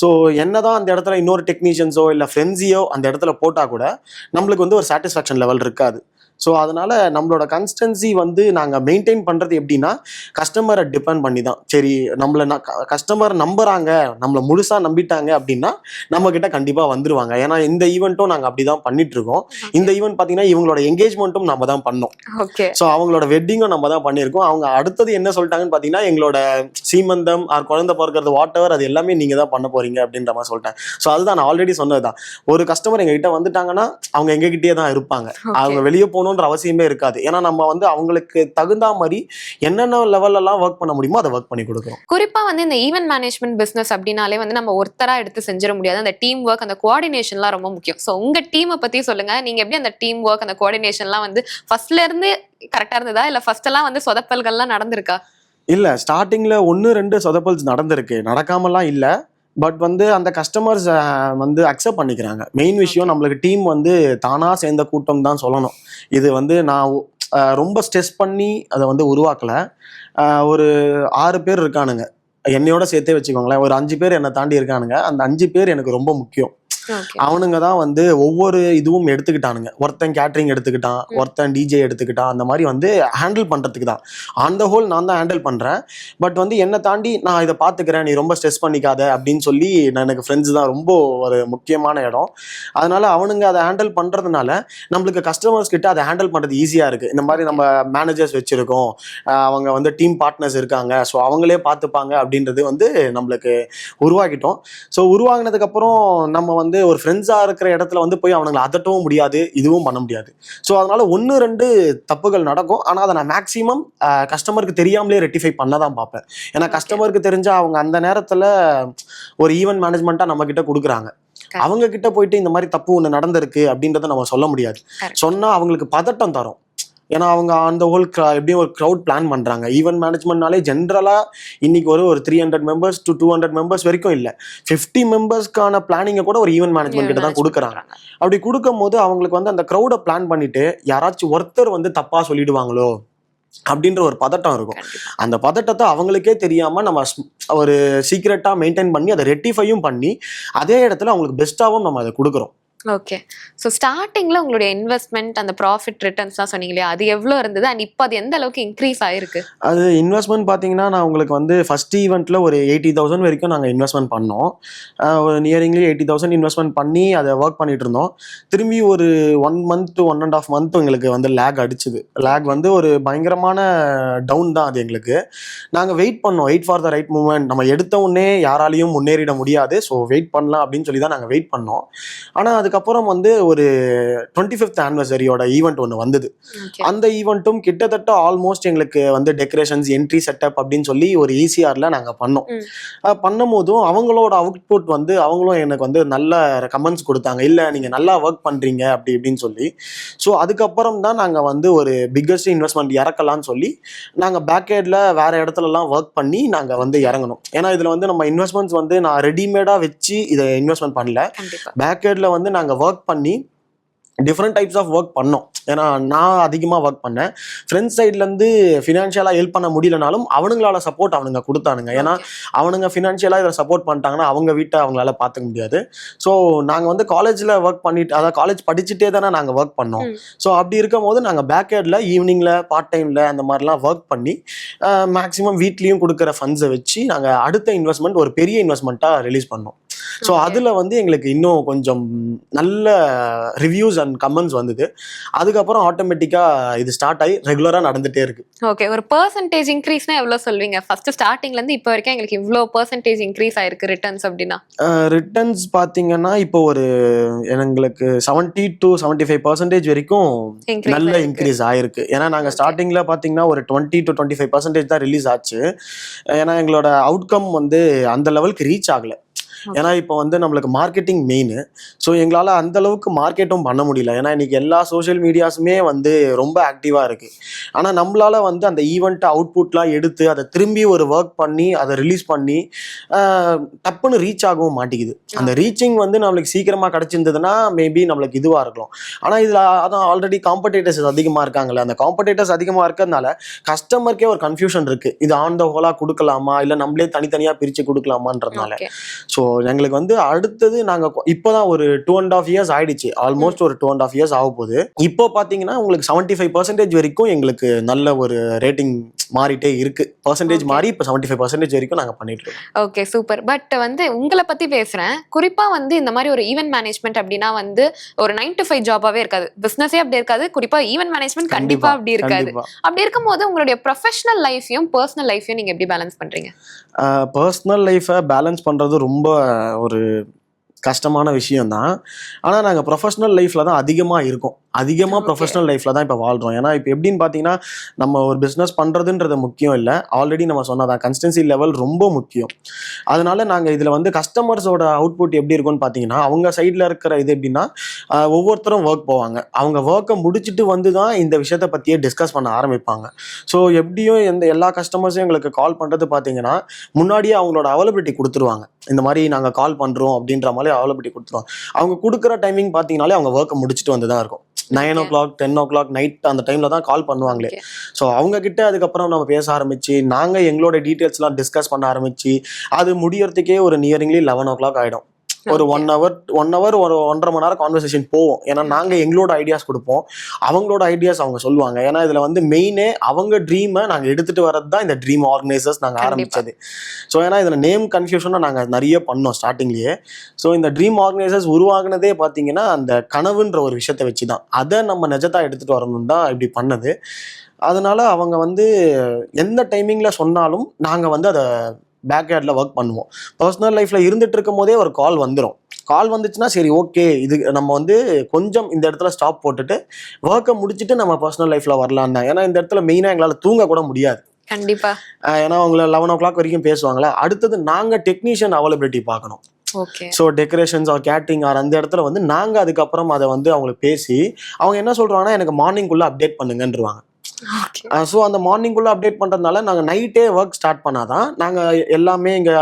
ஸோ என்னதான் அந்த இடத்துல இன்னொரு டெக்னீஷியன்ஸோ இல்லை ஃப்ரெண்ட்ஸியோ அந்த இடத்துல போட்டால் கூட நம்மளுக்கு வந்து ஒரு சாட்டிஸ்ஃபேக்ஷன் லெவல் இருக்காது. ஸோ அதனால நம்மளோட கன்ஸ்டன்சி வந்து நாங்கள் மெயின்டைன் பண்ணுறது எப்படின்னா கஸ்டமரை டிபெண்ட் பண்ணி தான் சரி நம்மளை கஸ்டமர் நம்புறாங்க நம்மளை முழுசாக நம்பிட்டாங்க அப்படின்னா நம்ம கிட்ட கண்டிப்பாக வந்துருவாங்க. ஏன்னா இந்த ஈவெண்ட்டும் நாங்கள் அப்படி தான் பண்ணிட்டு இருக்கோம் இந்த ஈவெண்ட் பார்த்தீங்கன்னா இவங்களோட என்கேஜ்மெண்ட்டும் நம்ம தான் பண்ணோம். ஓகே ஸோ அவங்களோட வெட்டிங்கும் நம்ம தான் பண்ணியிருக்கோம். அவங்க அடுத்தது என்ன சொல்லிட்டாங்கன்னு பார்த்தீங்கன்னா எங்களோட சீமந்தம் ஆர் குழந்தை பிறக்கிறது வாட் எவர் அது எல்லாமே நீங்கள் தான் பண்ண போறீங்க அப்படின்ற மாதிரி சொல்லிட்டேன் ஸோ அதுதான் நான் ஆல்ரெடி சொன்னது தான் ஒரு கஸ்டமர் எங்ககிட்ட வந்துட்டாங்கன்னா அவங்க எங்ககிட்டயே தான் இருப்பாங்க. அவங்க வெளியே போகணுன்ற அவசியமே இருக்காது. ஏன்னா நம்ம வந்து அவங்களுக்கு தகுந்த மாதிரி என்னென்ன லெவல்லலாம் ஒர்க் பண்ண முடியுமோ அதை ஒர்க் பண்ணி கொடுக்குறோம். குறிப்பா வந்து இந்த ஈவென்ட் மேனேஜ்மெண்ட் பிசினஸ் அப்படின்னாலே வந்து நம்ம ஒருத்தரா எடுத்து செஞ்சிட முடியாது. அந்த டீம் ஒர்க் அந்த கோஆர்டினேஷன்லாம் ரொம்ப முக்கியம். ஸோ உங்க டீமை பத்தி சொல்லுங்க. நீங்க எப்படி அந்த டீம் ஒர்க் அந்த கோஆர்டினேஷன்லாம் வந்து ஃபர்ஸ்ட்ல இருந்து கரெக்டா இருந்ததா? இல்ல ஃபர்ஸ்ட் எல்லாம் வந்து சொதப்பல்கள்லாம் நடந்திருக்கா? இல்ல ஸ்டார்டிங்ல ஒன்று ரெண்டு சொதப்பல்ஸ் நடந்திருக்கு. நடக்காமலாம் இல்ல. பட் வந்து அந்த கஸ்டமர்ஸ் வந்து அக்செப்ட் பண்ணிக்கிறாங்க. மெயின் விஷயம் நம்மளுக்கு டீம் வந்து தானாக சேர்ந்த கூட்டம் தான் சொல்லணும். இது வந்து நான் ரொம்ப ஸ்ட்ரெஸ் பண்ணி அதை வந்து உருவாக்கல. ஒரு ஆறு பேர் இருக்கானுங்க. என்னையோட சேர்த்தே வச்சுக்கோங்களேன். ஒரு அஞ்சு பேர் என்னை தாண்டி இருக்கானுங்க. அந்த அஞ்சு பேர் எனக்கு ரொம்ப முக்கியம். அவனுங்க தான் வந்து ஒவ்வொரு இதுவும் எடுத்துக்கிட்டானுங்க. ஒருத்தன் கேட்ரிங் எடுத்துக்கிட்டான் ஒருத்தன் டிஜே எடுத்துக்கிட்டான் அந்த மாதிரி வந்து ஹேண்டில் பண்றதுக்கு தான். ஆன் த ஹோல் நான் தான் ஹேண்டில் பண்றேன். பட் வந்து என்னை தாண்டி நான் இதை பார்த்துக்கிறேன் நீ ரொம்ப ஸ்ட்ரெஸ் பண்ணிக்காத அப்படின்னு சொல்லி நான் எனக்கு ஃப்ரெண்ட்ஸ் தான் ரொம்ப ஒரு முக்கியமான இடம். அதனால அவனுங்க அதை ஹேண்டில் பண்றதுனால நம்மளுக்கு கஸ்டமர்ஸ் கிட்ட அதை ஹேண்டில் பண்றது ஈஸியா இருக்கு. இந்த மாதிரி நம்ம மேனேஜர்ஸ் வச்சிருக்கோம். அவங்க வந்து டீம் பார்ட்னர்ஸ் இருக்காங்க. ஸோ அவங்களே பார்த்துப்பாங்க அப்படின்றது வந்து நம்மளுக்கு உருவாக்கிட்டோம். ஸோ உருவாகினதுக்கு அப்புறம் நம்ம வந்து ஒரு ஃப்ரெண்ட்ஸாக இருக்கிற இடத்துல வந்து போய் அவனுங்களை அதட்டவும் முடியாது இதுவும் பண்ண முடியாது. ஸோ அதனால ஒன்று ரெண்டு தப்புகள் நடக்கும். ஆனால் அதை நான் மேக்ஸிமம் கஸ்டமருக்கு தெரியாமலே ரெட்டிஃபை பண்ண தான் பார்ப்பேன். ஏன்னா கஸ்டமருக்கு தெரிஞ்சா அவங்க அந்த நேரத்தில் ஒரு ஈவென்ட் மேனேஜ்மெண்ட்டாக நம்ம கிட்ட கொடுக்குறாங்க. அவங்க கிட்ட போயிட்டு இந்த மாதிரி தப்பு ஒன்று நடந்திருக்கு அப்படின்றத நம்ம சொல்ல முடியாது. Correct. சொன்னா அவங்களுக்கு பதட்டம் தரும். ஏன்னா அவங்க அந்த ஹோல் எப்படியும் ஒரு க்ரௌட் பிளான் பண்றாங்க. ஈவென்ட் மேனேஜ்மெண்ட்னாலே ஜென்ரலா இன்னைக்கு ஒரு ஒரு three hundred members to two hundred members வரைக்கும் இல்ல. ஃபிஃப்டி மெம்பர்ஸ்க்கான பிளானிங்கை கூட ஒரு ஈவென்ட் மேனேஜ்மெண்ட் கிட்ட தான் கொடுக்குறாங்க. அப்படி கொடுக்கும் போது அவங்களுக்கு வந்து அந்த க்ரௌடை பிளான் பண்ணிட்டு யாராச்சும் ஒருத்தர் வந்து தப்பா சொல்லிடுவாங்களோ அப்படின்ற ஒரு பதட்டம் இருக்கும். அந்த பதட்டத்தை அவங்களுக்கே தெரியாம நம்ம ஒரு சீக்ரெட்டா மெயின்டைன் பண்ணி அதை ரெட்டிஃபையும் பண்ணி அதே இடத்துல அவங்களுக்கு பெஸ்ட்டாகவும் நம்ம அதை கொடுக்குறோம். ஓகே ஸோ ஸ்டார்டிங்கில் உங்களுடைய இன்வெஸ்ட்மெண்ட் அந்த ப்ராஃபிட் ரிட்டர்ன்ஸ்லாம் சொன்னீங்க இல்லையா? அது எவ்வளோ இருந்தது? அண்ட் இப்போ அது எந்த அளவுக்கு இன்க்ரீஸ் ஆயிருக்கு? அது இன்வெஸ்ட்மெண்ட் பார்த்தீங்கன்னா நான் உங்களுக்கு வந்து ஃபர்ஸ்ட் ஈவெண்ட்டில் ஒரு எயிட்டி தௌசண்ட் வரைக்கும் நாங்கள் இன்வெஸ்ட்மெண்ட் பண்ணோம். ஒரு நியரிங்லி எயிட்டி தௌசண்ட் இன்வெஸ்ட்மெண்ட் பண்ணி அதை ஒர்க் பண்ணிட்டு இருந்தோம். திரும்பி ஒரு one month one and half month எங்களுக்கு வந்து லேக் அடிச்சுது. லேக் வந்து ஒரு பயங்கரமான டவுன் தான் அது எங்களுக்கு. நாங்கள் வெயிட் பண்ணோம். Wait for the right moment நம்ம எடுத்த உடனே யாராலையும் முன்னேறிட முடியாது. ஸோ வெயிட் பண்ணலாம் அப்படின்னு சொல்லி தான் நாங்கள் வெயிட் பண்ணோம். ஆனால் அதுக்கப்புறம் வந்து ஒரு டுவெண்ட்டி ஃபிஃப்த் ஆனிவர்சரியோட ஈவெண்ட் ஒன்று வந்தது அந்த ஈவெண்ட்டும் கிட்டத்தட்ட ஆல்மோஸ்ட் எங்களுக்கு வந்து டெக்கரேஷன்ஸ் என்ட்ரி செட்டப் அப்படின்னு சொல்லி ஒரு ஈசிஆர்ல நாங்கள் பண்ணோம். ம். அஹ் பண்ணும் போதும் அவங்களோட அவுட்புட் வந்து அவங்களும் எனக்கு வந்து நல்ல கமெண்ட்ஸ் கொடுத்தாங்க. இல்லை நீங்கள் நல்லா ஒர்க் பண்ணுறீங்க அப்படி இப்படின்னு சொல்லி. ஸோ அதுக்கப்புறம் தான் நாங்கள் வந்து ஒரு பிக்கஸ்ட் இன்வெஸ்ட்மெண்ட் இறக்கலாம்னு சொல்லி நாங்கள் பேக்கேடில் வேற இடத்துலலாம் ஒர்க் பண்ணி நாங்கள் வந்து இறங்கணும் ஏன்னா இதில் வந்து நம்ம இன்வெஸ்ட்மெண்ட்ஸ் வந்து நான் ரெடிமேடாக வச்சு இதை இன்வெஸ்ட்மெண்ட் பண்ணல. பேக்கேடில் வந்து நாங்கள் ஒர்க் பண்ணி டிஃப்ரெண்ட் டைப்ஸ் ஆஃப் ஒர்க் பண்ணோம். ஏன்னா நான் அதிகமாக ஒர்க் பண்ணேன். ஃப்ரெண்ட்ஸ் சைட்லேருந்து ஃபினான்ஷியலாக ஹெல்ப் பண்ண முடியலனாலும் அவனுங்களால சப்போர்ட் அவனுங்க கொடுத்தானுங்க. ஏன்னா அவனுங்க ஃபினான்ஷியலாக இதை சப்போர்ட் பண்ணிட்டாங்கன்னா அவங்க வீட்டை அவங்களால பார்த்துக்க முடியாது. ஸோ நாங்கள் வந்து காலேஜில் ஒர்க் பண்ணிட்டு அதாவது காலேஜ் படிச்சுட்டே தானே நாங்கள் ஒர்க் பண்ணோம். ஸோ அப்படி இருக்கும் போது நாங்கள் பேக்கேடில் ஈவினிங்கில் பார்ட் டைமில் அந்த மாதிரிலாம் ஒர்க் பண்ணி மேக்ஸிமம் வீட்லேயும் கொடுக்குற ஃபண்ட்ஸை வச்சு நாங்கள் அடுத்த இன்வெஸ்ட்மெண்ட் ஒரு பெரிய இன்வெஸ்ட்மெண்ட்டாக ரிலீஸ் பண்ணோம். ஸோ. அதில் வந்து எங்களுக்கு இன்னும் கொஞ்சம் நல்ல ரிவ்யூஸ் அண்ட் கமெண்ட்ஸ் வந்தது. அதுக்கப்புறம் ஆட்டோமேட்டிக்காக இது ஸ்டார்ட் ஆகி ரெகுலராக நடந்துகிட்டே இருக்கு. ஓகே ஒரு பர்சன்டேஜ் இன்க்ரீஸ்னா எவ்வளவு சொல்வீங்க ஃபர்ஸ்ட் ஸ்டார்டிங்ல இருந்து இப்போ வரைக்கும் எங்களுக்கு இவ்வளோ பர்சன்டேஜ் இன்க்ரீஸ் ஆயிருக்கு ரிட்டர்ன்ஸ் அப்படின்னா. ரிட்டர்ன்ஸ் பார்த்தீங்கன்னா இப்போ ஒரு எங்களுக்கு seventy to seventy five percentage வரைக்கும் நல்ல. இன்க்ரீஸ் ஆயிருக்கு. ஏன்னா நாங்கள். ஸ்டார்டிங்கில் பார்த்தீங்கன்னா ஒரு twenty to twenty five percentage தான் ரிலீஸ் ஆச்சு. ஏன்னா எங்களோட அவுட்கம் வந்து அந்த லெவலுக்கு ரீச் ஆகல. ஏன்னா இப்போ வந்து நம்மளுக்கு மார்க்கெட்டிங் மெயின் ஸோ எங்களால் அந்த அளவுக்கு மார்க்கெட்டும் பண்ண முடியல. ஏன்னா இன்னைக்கு எல்லா சோஷியல் மீடியாஸுமே வந்து ரொம்ப ஆக்டிவாக இருக்கு. ஆனால் நம்மளால வந்து அந்த ஈவெண்ட் அவுட்புட்லாம் எடுத்து அதை திரும்பி ஒரு ஒர்க் பண்ணி அதை ரிலீஸ் பண்ணி டப்புன்னு ரீச் ஆகவும் மாட்டேங்குது. அந்த ரீச்சிங் வந்து நம்மளுக்கு சீக்கிரமாக கிடச்சிருந்ததுன்னா மேபி நம்மளுக்கு இதுவாக இருக்கலாம். ஆனால் இதில் அதான் ஆல்ரெடி காம்படேட்டர்ஸ் அதிகமாக இருக்காங்கல்ல. அந்த காம்படேட்டர்ஸ் அதிகமாக இருக்கிறதுனால கஸ்டமருக்கே ஒரு கன்ஃபியூஷன் இருக்குது இது ஆன் த ஹோலாக கொடுக்கலாமா? இல்லை நம்மளே தனித்தனியாக பிரித்து கொடுக்கலாமான்றதுனால. ஸோ எங்களுக்கு வந்து அடுத்தது நாங்கள் இப்போதான் ஒரு டூ அண்ட் ஆஃப் இயர்ஸ் ஆயிடுச்சு. ஆல்மோஸ்ட் ஒரு டூ அண்ட் ஆஃப் இயர்ஸ் ஆக போகுது இப்போ பார்த்தீங்கன்னா உங்களுக்கு செவன்ட்டி ஃபைவ் பர்சன்டேஜ் வரைக்கும் எங்களுக்கு நல்ல ஒரு ரேட்டிங் மாறிட்டே இருக்கு. பர்சன்டேஜ். மாறி இப்போ செவன்ட்டி ஃபைவ் பர்சன்டேஜ் வரைக்கும் நாங்கள் பண்ணிட்டு இருக்கோம். ஓகே சூப்பர் பட் வந்து உங்களை பத்தி பேசுறேன். குறிப்பா வந்து இந்த மாதிரி ஒரு ஈவென்ட் மேனேஜ்மெண்ட் அப்படின்னா வந்து ஒரு நைன் டு ஃபைவ் ஜாபாவே இருக்காது. பிசினஸே அப்படி இருக்காது. குறிப்பா ஈவென்ட் மேனேஜ்மெண்ட் கண்டிப்பா அப்படி இருக்காது. அப்படி இருக்கும்போது உங்களுடைய ப்ரொஃபஷனல் லைஃபையும் பர்சனல் லைஃபையும் நீங்க எப்படி பேலன்ஸ் பண்றீங்க? பர்சனல் லைஃப்பை பேலன்ஸ் பண்ணுறது ரொம்ப ஒரு கஷ்டமான விஷயம்தான். ஆனால் நாங்கள் ப்ரொஃபஷனல் லைஃப்பில் தான் அதிகமாக இருக்கோம். அதிகமாக. ப்ரொஃபஷனல் லைஃப்பில் தான் இப்போ வாழ்கிறோம் ஏன்னா இப்போ எப்படின்னு பார்த்தீங்கன்னா நம்ம ஒரு பிஸ்னஸ் பண்ணுறதுன்றது முக்கியம் இல்லை. ஆல்ரெடி நம்ம சொன்னதான் கன்ஸ்டன்சி லெவல் ரொம்ப முக்கியம். அதனால நாங்கள் இதில் வந்து கஸ்டமர்ஸோட அவுட்புட் எப்படி இருக்கும்னு பார்த்தீங்கன்னா அவங்க சைடில் இருக்கிற இது எப்படின்னா ஒவ்வொருத்தரும் ஒர்க் போவாங்க. அவங்க ஒர்க்கை முடிச்சுட்டு வந்து தான் இந்த விஷயத்தை பற்றியே டிஸ்கஸ் பண்ண ஆரம்பிப்பாங்க. ஸோ எப்படியும் எந்த எல்லா கஸ்டமர்ஸும் எங்களுக்கு கால் பண்ணுறது பார்த்தீங்கன்னா முன்னாடியே அவங்களோட அவைலபிலிட்டி கொடுத்துருவாங்க. இந்த மாதிரி நாங்கள் கால் பண்ணுறோம் அப்படின்ற மாதிரி அவைலபிலிட்டி கொடுத்துருவாங்க. அவங்க கொடுக்குற டைமிங் பார்த்தீங்கனாலே அவங்க ஒர்க்கை முடிச்சுட்டு வந்து தான் இருக்கும். Nine o'clock ten o'clock night அந்த டைமில் தான் கால் பண்ணுவாங்களே. ஸோ அவங்க கிட்ட அதுக்கப்புறம் நம்ம பேச ஆரம்பிச்சு நாங்கள் எங்களோட டீட்டெயில்ஸ்லாம் டிஸ்கஸ் பண்ண ஆரம்பிச்சு அது முடியறதுக்கே ஒரு நியரிங்லி லெவன் ஓ கிளாக் ஆகிடும் ஒரு. ஒன் ஹவர் ஒன் ஹவர் ஒரு ஒன்றரை மணி நேரம் கான்வர்சேஷன் போவோம். ஏன்னா நாங்கள் எங்களோட ஐடியாஸ் கொடுப்போம். அவங்களோட ஐடியாஸ் அவங்க சொல்லுவாங்க. ஏன்னா இதில் வந்து மெயினே அவங்க ட்ரீமை நாங்கள் எடுத்துகிட்டு வரது தான் இந்த ட்ரீம் ஆர்கனைசர்ஸ் நாங்கள். ஆரம்பிச்சது. ஸோ ஏன்னா இதில் நேம் கன்ஃபியூஷனாக நாங்கள் நிறைய பண்ணோம் ஸ்டார்டிங்லேயே ஸோ இந்த ட்ரீம் ஆர்கனைசர்ஸ் உருவாக்குனதே பார்த்தீங்கன்னா அந்த கனவுன்ற ஒரு விஷயத்தை வச்சு தான் அதை நம்ம நிஜத்தா எடுத்துகிட்டு வரணும் தான் இப்படி பண்ணது. அதனால அவங்க வந்து எந்த டைமிங்கில் சொன்னாலும் நாங்கள் வந்து அதை பேக்யார்டில் ஒர்க் பண்ணுவோம். பர்சனல் லைஃப்பில் இருந்துட்டு இருக்கும் போதே ஒரு கால் வந்துடும் கால் வந்துச்சுன்னா சரி ஓகே இது நம்ம வந்து கொஞ்சம் இந்த இடத்துல ஸ்டாப் போட்டுட்டு ஒர்க்கை முடிச்சுட்டு நம்ம பர்சனல் லைஃப்பில் வரலான் தான். ஏன்னா இந்த இடத்துல மெயினாக எங்களால் தூங்க கூட முடியாது. கண்டிப்பா. ஆஹ் ஏன்னா அவங்கள லெவன் ஓ கிளாக் வரைக்கும் பேசுவாங்களா அடுத்தது நாங்கள் டெக்னீஷியன் அவைலபிலிட்டி பார்க்கணும். So decorations or catering or அந்த இடத்துல வந்து நாங்கள் அதுக்கப்புறம் அதை வந்து அவங்களுக்கு பேசி அவங்க என்ன சொல்கிறாங்கன்னா எனக்கு மார்னிங்குள்ளே அப்டேட் பண்ணுங்கன்றவாங்க. ஸோ அந்த மார்னிங்குள்ளே அப்டேட் பண்ணுறதுனால நாங்கள் நைட்டே ஒர்க் ஸ்டார்ட் பண்ணாதான் நாங்கள் எல்லாமே இங்கே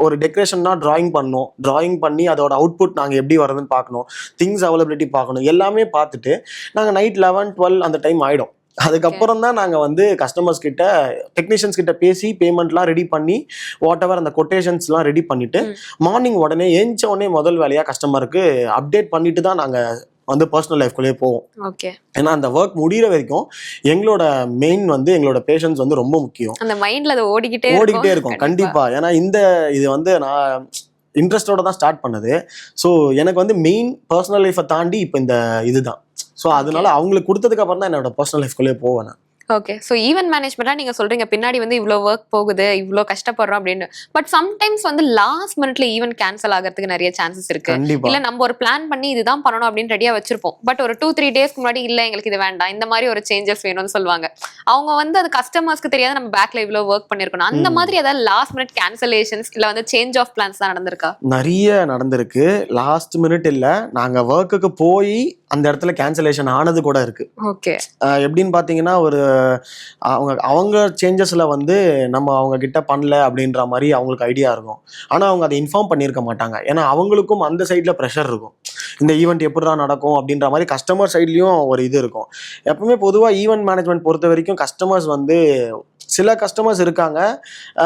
ஒரு டெக்கரேஷன்னா டிராயிங் பண்ணோம். டிராயிங் பண்ணி அதோட அவுட்புட் நாங்கள் எப்படி வருதுன்னு பார்க்கணும். திங்ஸ் அவைலபிலிட்டி பார்க்கணும். எல்லாமே பார்த்துட்டு நாங்கள் நைட் லெவன் டுவெல் அந்த டைம் ஆகிடும் அதுக்கப்புறம் தான் நாங்கள் வந்து கஸ்டமர்ஸ் கிட்ட டெக்னீஷியன்ஸ் கிட்ட பேசி பேமெண்ட்லாம் ரெடி பண்ணி வாட் எவர் அந்த கொட்டேஷன்ஸ்லாம் ரெடி பண்ணிட்டு ம். மார்னிங் உடனே ஏஞ்ச உடனே முதல் வேலையாக கஸ்டமருக்கு அப்டேட் பண்ணிட்டு தான் நாங்கள் வந்து பர்சனல் லைஃப்குள்ளேயே போவோம் ஓகே ஏன்னா அந்த ஒர்க் முடியிற வரைக்கும் எங்களோட மெயின் வந்து எங்களோட பேஷன்ஸ் வந்து ரொம்ப முக்கியம். அந்த மைண்ட்ல அது ஓடிக்கிட்டே ஓடிக்கிட்டே இருக்கும் கண்டிப்பா. ஏன்னா இந்த இது வந்து நான் இன்ட்ரெஸ்டோட தான் ஸ்டார்ட் பண்ணது. ஸோ எனக்கு வந்து மெயின் பர்சனல் லைஃப்பை தாண்டி இப்போ இந்த இதுதான். ஸோ அதனால அவங்களுக்கு கொடுத்ததுக்கு அப்புறம் தான் என்னோட பர்சனல் லைஃப்குள்ளே போவேன் நான். ஓகே ஸோ ஈவென்ட் மேனேஜ்மெண்ட்டா நீங்க சொல்றீங்க பின்னாடி வந்து இவ்வளோ ஒர்க் போகுது இவ்வளோ கஷ்டப்படுறோம் அப்படின்னு. பட் சம்டைம்ஸ் வந்து லாஸ்ட் மினிட்ல ஈவென்ட் கேன்சல் ஆகிறதுக்கு நிறைய சான்சஸ் இருக்கு. இல்ல நம்ம ஒரு பிளான் பண்ணி இதுதான் பண்ணணும் அப்படின்னு ரெடியா வச்சிருப்போம். பட் ஒரு டூ த்ரீ டேஸ்க்கு முன்னாடி இல்ல எங்களுக்கு இது வேண்டாம். இந்த மாதிரி ஒரு சேஞ்சஸ் வேணும்னு சொல்லுவாங்க. அவங்க வந்து அது கஸ்டமர்ஸ்க்கு தெரியாது நம்ம பேக்ல இவ்வளோ ஒர்க் பண்ணிருக்கணும் அந்த. மாதிரி ஏதாவது லாஸ்ட் மினிட் கேன்சலேஷன்ஸ் இல்ல வந்து சேஞ்ச் ஆஃப் பிளான்ஸ் தான் நடந்திருக்கா? நிறைய நடந்திருக்கு. லாஸ்ட் மினிட் இல்லை நாங்கள் ஒர்க்குக்கு போய் அந்த இடத்துல கேன்சலேஷன் ஆனது கூட இருக்கு. ஓகே. எப்படின்னு பார்த்தீங்கன்னா ஒரு அவங்க அவங்க சேஞ்சஸில் வந்து நம்ம அவங்க கிட்ட பண்ணல அப்படின்ற மாதிரி அவங்களுக்கு ஐடியா இருக்கும். ஆனால் அவங்க அதை இன்ஃபார்ம் பண்ணியிருக்க மாட்டாங்க. ஏன்னா அவங்களுக்கும் அந்த சைடில் ப்ரெஷர் இருக்கும். இந்த ஈவெண்ட் எப்படிடா நடக்கும் அப்படின்ற மாதிரி கஸ்டமர் சைட்லேயும் ஒரு இது இருக்கும். எப்பவுமே பொதுவாக ஈவெண்ட் மேனேஜ்மெண்ட் பொறுத்த வரைக்கும் கஸ்டமர்ஸ் வந்து சில கஸ்டமர்ஸ் இருக்காங்க.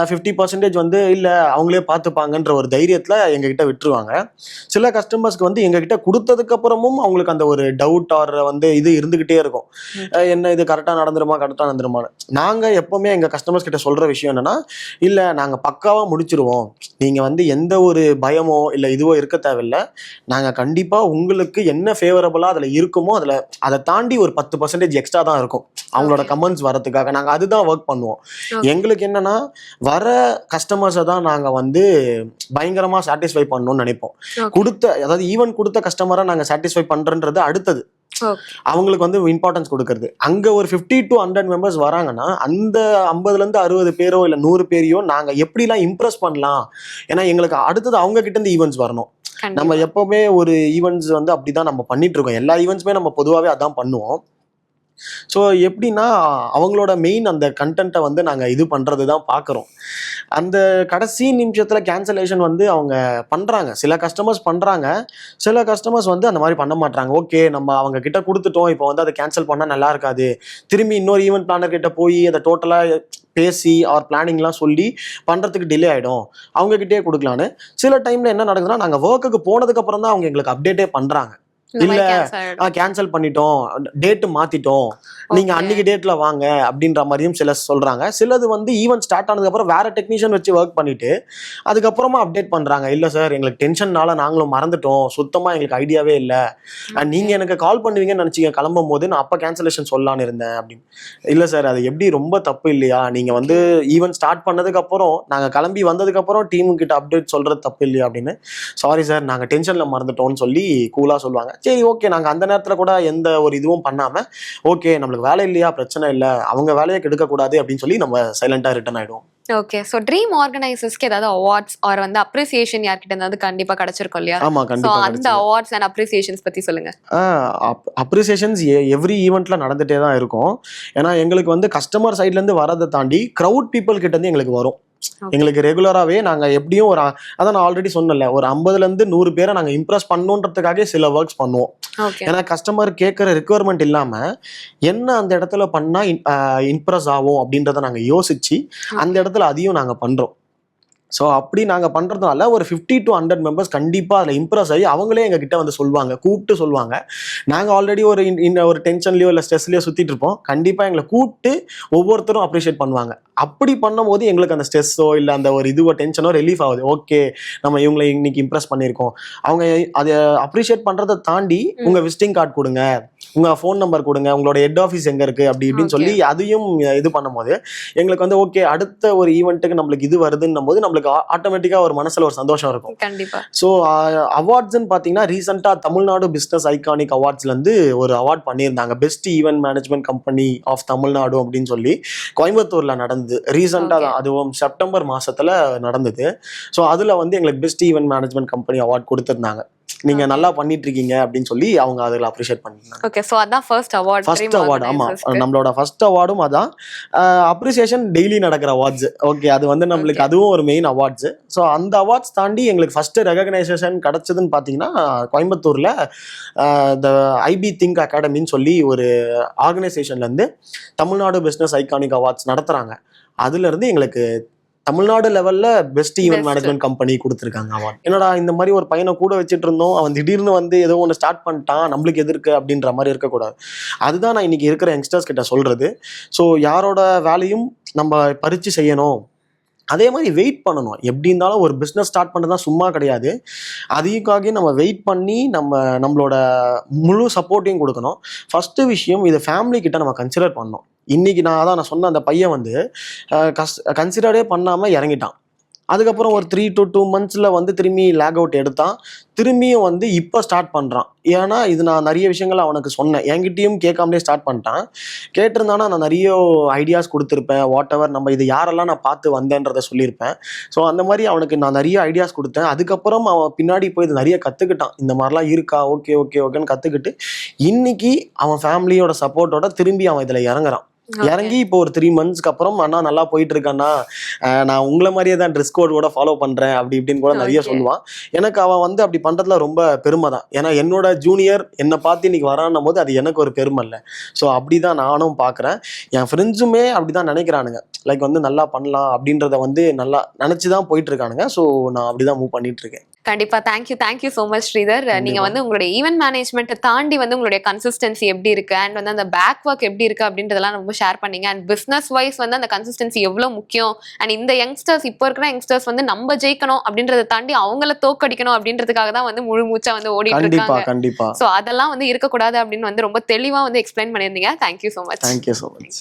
ஃபிஃப்டி பர்சன்டேஜ் வந்து இல்லை அவங்களே பார்த்துப்பாங்கன்ற ஒரு தைரியத்தில் எங்ககிட்ட விட்டுருவாங்க. சில கஸ்டமர்ஸ்க்கு வந்து எங்ககிட்ட கொடுத்ததுக்கு அப்புறமும் அவங்களுக்கு அந்த ஒரு டவுட் ஆர் வந்து இது இருந்துகிட்டே இருக்கும். என்ன இது கரெக்டாக நடந்துருமா கரெக்டாக நடந்துருமான்னு. நாங்கள் எப்போவுமே எங்கள் கஸ்டமர்ஸ் கிட்ட சொல்கிற விஷயம் என்னன்னா இல்லை நாங்கள் பக்காவாக முடிச்சிருவோம். நீங்கள் வந்து எந்த ஒரு பயமோ இல்லை இதுவோ இருக்க தேவையில்ல. நாங்கள் கண்டிப்பாக உங்களுக்கு என்ன ஃபேவரபுளாக அதில் இருக்குமோ அதில் அதை தாண்டி ஒரு பத்து பர்சன்டேஜ் எக்ஸ்ட்ரா தான் இருக்கும். அவங்களோட கமெண்ட்ஸ் வரதுக்காக நாங்கள் அதுதான் ஒர்க் பண்ணுவோம். எங்களுக்கு என்னன்னா வர கஸ்டமர்ஸை தான் நாங்கள் வந்து பயங்கரமாக சாட்டிஸ்ஃபை பண்ணணும்னு நினைப்போம். கொடுத்த அதாவது ஈவன் கொடுத்த கஸ்டமரை நாங்கள் சாட்டிஸ்ஃபை பண்ணுறன்றது அடுத்தது. அவங்களுக்கு வந்து இம்பார்ட்டன்ஸ் கொடுக்கறது. அங்க ஒரு 50 டு ஹண்ட்ரட் மெம்பர்ஸ் வராங்கன்னா அந்த ஐம்பதுல இருந்து அறுபது பேரோ இல்ல நூறு பேரையோ நாங்க எப்படிலாம் இம்ப்ரெஸ் பண்ணலாம்? ஏன்னா எங்களுக்கு அடுத்தது அவங்க கிட்ட இருந்து ஈவெண்ட்ஸ் வரணும். நம்ம எப்பவுமே ஒரு ஈவெண்ட்ஸ் வந்து அப்படிதான் நம்ம பண்ணிட்டு இருக்கோம். எல்லா ஈவெண்ட்ஸுமே நம்ம பொதுவாகவே அதான் பண்ணுவோம். ஸோ எப்படின்னா அவங்களோட மெயின் அந்த கண்டென்ட்டை வந்து நாங்கள் இது பண்ணுறது தான் பார்க்குறோம் அந்த கடைசி நிமிஷத்தில் கேன்சலேஷன் வந்து அவங்க பண்ணுறாங்க சில கஸ்டமர்ஸ் பண்ணுறாங்க சில கஸ்டமர்ஸ் வந்து அந்த மாதிரி பண்ண மாட்டாங்க ஓகே நம்ம அவங்க கிட்ட கொடுத்துட்டோம். இப்போ வந்து அதை கேன்சல் பண்ணால் நல்லா இருக்காது. திரும்பி இன்னொரு ஈவெண்ட் பிளானர் கிட்ட போய் அதை டோட்டலாக பேசி அவர் பிளானிங்லாம் சொல்லி பண்ணுறதுக்கு டிலே ஆகிடும் அவங்கக்கிட்டே கொடுக்கலான்னு. சில டைமில் என்ன நடக்குதுன்னா நாங்கள் ஒர்க்குக்கு போனதுக்கப்புறம் தான் அவங்க எங்களுக்கு அப்டேட்டே பண்ணுறாங்க இல்ல, கேன்சல் பண்ணிட்டோம். டேட்டு மாத்திட்டோம். நீங்க. அன்னைக்கு டேட்ல வாங்க அப்படின்ற மாதிரியும் சில சொல்றாங்க. சிலது வந்து ஈவென்ட் ஸ்டார்ட் ஆனதுக்கு அப்புறம் வேற டெக்னீஷியன் வச்சு ஒர்க் பண்ணிட்டு அதுக்கப்புறமா அப்டேட் பண்றாங்க. இல்ல சார் எங்களுக்கு டென்ஷன்னால நாங்களும் மறந்துட்டோம். சுத்தமா எங்களுக்கு ஐடியாவே இல்ல. நீங்க எனக்கு கால் பண்ணுவீங்கன்னு நினைச்சீங்க. கிளம்பும் போது நான் அப்ப கேன்சலேஷன் சொல்லலான்னு இருந்தேன். அப்படின்னு இல்ல சார் அது எப்படி? ரொம்ப தப்பு இல்லையா? நீங்க வந்து ஈவென்ட் ஸ்டார்ட் பண்ணதுக்கு அப்புறம் நாங்க கிளம்பி வந்ததுக்கு அப்புறம் டீம் கிட்ட அப்டேட் சொல்றது தப்பு இல்லையா? அப்படின்னு. சாரி சார் நாங்க டென்ஷன்ல மறந்துட்டோம்னு சொல்லி கூலா சொல்லுவாங்க. சரி ஓகே நாங்க அந்த நேரத்துல கூட எந்த ஒரு இதுவும் பண்ணாம ஓகே நம்மளுக்கு வேலை இல்லையா பிரச்சனை இல்ல அவங்க வேலையை கெடுக்க கூடாது அப்படின்னு சொல்லி நம்ம சைலண்டா ரிட்டர்ன் ஆயிடுவோம். ஓகே ஸோ ட்ரீம் ஆர்கனைசர்ஸ்க்கு ஏதாவது அவார்ட்ஸ் ஆர் வந்து அப்ரிசியேஷன் யார்கிட்ட இருந்தாவது கண்டிப்பா கிடைச்சிருக்கும் இல்லையா? ஆமா கண்டிப்பா அந்த. அவார்ட்ஸ் அண்ட் அப்ரிசியேஷன்ஸ் பத்தி சொல்லுங்க. அப்ரிசியேஷன்ஸ் எவ்ரி ஈவெண்ட்ல நடந்துட்டே தான் இருக்கும். ஏன்னா எங்களுக்கு வந்து கஸ்டமர் சைட்ல இருந்து வரதை தாண்டி க்ரௌட் பீப்புள் கிட்ட இருந்து எங்களுக்கு வரும். எங்களுக்கு ரெகுலராகவே நாங்கள் எப்படியும் ஒரு அதான் நான் ஆல்ரெடி சொன்னல ஒரு ஐம்பதுல இருந்து நூறு பேரை நாங்கள் இம்ப்ரெஸ் பண்ணணுன்றதுக்காக சில ஒர்க்ஸ் பண்ணுவோம். ஏன்னா கஸ்டமர் கேட்குற ரெக்குவயர்மெண்ட் இல்லாம என்ன அந்த இடத்துல பண்ணா இம்ப்ரெஸ் ஆகும் அப்படின்றத நாங்கள் யோசிச்சு அந்த இடத்துல அதையும் நாங்கள் பண்றோம். ஸோ அப்படி நாங்கள் பண்ணுறதுனால ஒரு ஃபிஃப்டி டு ஹண்ட்ரட் மெம்பர்ஸ் கண்டிப்பாக அதில் இம்ப்ரெஸ் ஆகி அவங்களே எங்கள் கிட்ட வந்து சொல்லுவாங்க கூப்பிட்டு சொல்லுவாங்க. நாங்கள் ஆல்ரெடி ஒரு in ஒரு டென்ஷன்லையோ இல்லை ஸ்ட்ரெஸ்லையோ சுற்றிட்டு இருப்போம். கண்டிப்பாக எங்களை கூப்பிட்டு ஒவ்வொருத்தரும் அப்ரிஷியேட் பண்ணுவாங்க. அப்படி பண்ணும்போது எங்களுக்கு அந்த ஸ்ட்ரெஸ்ஸோ இல்லை அந்த ஒரு இதுவோ டென்ஷனோ ரிலீஃப் ஆகுது. ஓகே நம்ம இவங்களை இன்னைக்கு இம்ப்ரெஸ் பண்ணியிருக்கோம். அவங்க அதை அப்ரிஷியேட் பண்ணுறதை தாண்டி உங்கள் விசிட்டிங் கார்டு கொடுங்க. உங்கள் ஃபோன் நம்பர் கொடுங்க. உங்களோட ஹெட் ஆஃபீஸ் எங்கே இருக்குது அப்படி இப்படின்னு. சொல்லி அதையும் இது பண்ணும்போது எங்களுக்கு வந்து ஓகே அடுத்த ஒரு ஈவெண்ட்டுக்கு நம்மளுக்கு இது வருதுன்னும் போது நம்மளுக்கு ஆட்டோமேட்டிக்காக ஒரு மனசில் ஒரு சந்தோஷம் இருக்கும். கண்டிப்பா. ஸோ அவார்ட்ஸ்ன்னு பார்த்தீங்கன்னா ரீசெண்டாக தமிழ்நாடு பிஸ்னஸ் ஐகானிக் அவார்ட்ஸ்லேருந்து ஒரு அவார்ட் பண்ணியிருந்தாங்க. Best event management company of Tamil Nadu அப்படின்னு சொல்லி கோயம்புத்தூரில் நடந்தது. ரீசெண்டாக. தான் அதுவும் செப்டம்பர் மாசத்துல நடந்தது. ஸோ அதில் வந்து எங்களுக்கு best event management company award கொடுத்துருந்தாங்க. நீங்கள் நல்லா பண்ணிட்டு இருக்கீங்க அப்படின்னு சொல்லி அவங்க அதில் அப்ரிஷியேட் பண்ணியிருந்தாங்க ஓகே ஸோ அதான் ஃபர்ஸ்ட் அவார்ட் ஃபர்ஸ்ட் அவார்டு ஆமா. நம்மளோட ஃபர்ஸ்ட் அவார்டும் அதான். அப்ரிசியேஷன் டெய்லி நடக்கிற அவார்ட்ஸ் ஓகே அது வந்து நம்மளுக்கு. அதுவும் ஒரு மெயின் அவார்ட்ஸ் ஸோ அந்த அவார்ட்ஸ் தாண்டி எங்களுக்கு ஃபர்ஸ்ட் ரெகக்னைசேஷன் கிடைச்சதுன்னு பார்த்தீங்கன்னா கோயம்புத்தூர்ல த ஐபி திங்க் அகாடமின்னு சொல்லி ஒரு ஆர்கனைசேஷன்ல இருந்து தமிழ்நாடு பிஸ்னஸ் ஐகானிக் அவார்ட்ஸ் நடத்துறாங்க. அதுல இருந்து எங்களுக்கு தமிழ்நாடு லெவல்ல பெஸ்ட் ஈவென்ட். மேனேஜ்மெண்ட் கம்பெனி கொடுத்துருக்காங்க அவார்ட் என்னடா இந்த மாதிரி ஒரு பையனை கூட வச்சுட்டு இருந்தோம் அவன் திடீர்னு வந்து ஏதோ ஒன்று ஸ்டார்ட் பண்ணிட்டான். நம்மளுக்கு எதிர்க்கு அப்படின்ற மாதிரி இருக்கக்கூடாது. அதுதான் நான் இன்னைக்கு இருக்கிற யங்ஸ்டர்ஸ் கிட்ட சொல்றது. ஸோ யாரோட வேலையும் நம்ம பறிச்சு செய்யணும். அதே மாதிரி வெயிட் பண்ணணும். எப்படி இருந்தாலும் ஒரு பிஸ்னஸ் ஸ்டார்ட் பண்ணுறது தான் சும்மா கிடையாது. அதுக்காக நம்ம வெயிட் பண்ணி நம்ம நம்மளோட முழு சப்போர்ட்டையும் கொடுக்கணும். ஃபஸ்ட்டு விஷயம் இதை ஃபேமிலி கிட்ட நம்ம கன்சிடர் பண்ணணும். இன்றைக்கி நான் அதான் நான் சொன்ன அந்த பையன் வந்து கஸ் கன்சிடரே பண்ணாமல் இறங்கிட்டான். அதுக்கப்புறம் ஒரு த்ரீ டு டூ மந்த்ஸில் வந்து திரும்பி லேக் அவுட் எடுத்தான். திரும்பியும் வந்து இப்போ ஸ்டார்ட் பண்ணுறான் ஏன்னா இது நான் நிறைய விஷயங்கள் அவனுக்கு சொன்னேன். என்கிட்டயும் கேட்காமலே ஸ்டார்ட் பண்ணிட்டான். கேட்டிருந்தானா நான் நிறைய ஐடியாஸ் கொடுத்துருப்பேன். வாட் எவர் நம்ம இது யாரெல்லாம் நான் பார்த்து வந்தேன்றதை சொல்லியிருப்பேன். ஸோ அந்த மாதிரி அவனுக்கு நான் நிறைய ஐடியாஸ் கொடுத்தேன். அதுக்கப்புறம் அவன் பின்னாடி போய் இது நிறைய கற்றுக்கிட்டான் இந்த மாதிரிலாம் இருக்கா? ஓகே ஓகே ஓகேன்னு கற்றுக்கிட்டு இன்னைக்கு அவன் ஃபேமிலியோட சப்போர்ட்டோட திரும்பி அவன் இதில் இறங்குறான். இறங்கி இப்போ ஒரு த்ரீ மந்த்ஸ்க்கு அப்புறம் அண்ணா நல்லா போயிட்டு இருக்கண்ணா அஹ் நான் உங்களை மாதிரியே தான் ட்ரெஸ் கோட் கூட ஃபாலோ பண்றேன் அப்படி இப்படின்னு கூட நிறைய. சொல்லுவான் எனக்கு அவன் வந்து அப்படி பண்றதுல ரொம்ப பெருமை தான். ஏன்னா என்னோட ஜூனியர் என்னை பார்த்து இன்னைக்கு வரான்னும் போது அது எனக்கு ஒரு பெருமை இல்லை. ஸோ அப்படிதான் நானும் பார்க்குறேன். என் ஃப்ரெண்ட்ஸுமே அப்படிதான் நினைக்கிறானுங்க. லைக் வந்து நல்லா பண்ணலாம் அப்படின்றத வந்து நல்லா நினைச்சு தான் போயிட்டு இருக்கானுங்க ஸோ நான் அப்படிதான் மூவ் பண்ணிட்டு இருக்கேன் கண்டிப்பா. Thank you thank you so much Sridhar. நீங்க. வந்து உங்களுடைய ஈவென்ட் மேனேஜ்மெண்ட்டை தாண்டி வந்து உங்களுடைய கன்சிஸ்டன்சி எப்படி இருக்கு? அண்ட் வந்து அந்த பேக் ஒர்க் எப்படி இருக்கு? அப்படின்றதெல்லாம் ரொம்ப ஷேர் பண்ணீங்க. அண்ட் பிசினஸ் வைஸ் வந்து அந்த கன்சிஸ்டன்சி எவ்வளவு முக்கியம்? அண்ட் இந்த யங்ஸ்டர்ஸ் இப்போ இருக்கிற யங்ஸ்டர்ஸ் வந்து நம்ம ஜெயிக்கணும் அப்படின்றத தாண்டி அவங்கள தோக்கடிக்கணும் அப்படின்றதுக்காக தான் வந்து முழு மூச்சா வந்து ஓடிட்டு இருக்காங்க. கண்டிப்பா. ஸோ அதெல்லாம் வந்து இருக்கக்கூடாது அப்படின்னு வந்து ரொம்ப தெளிவா வந்து எக்ஸ்பிளைன் பண்ணியிருந்தீங்க. Thank you so much thank you so much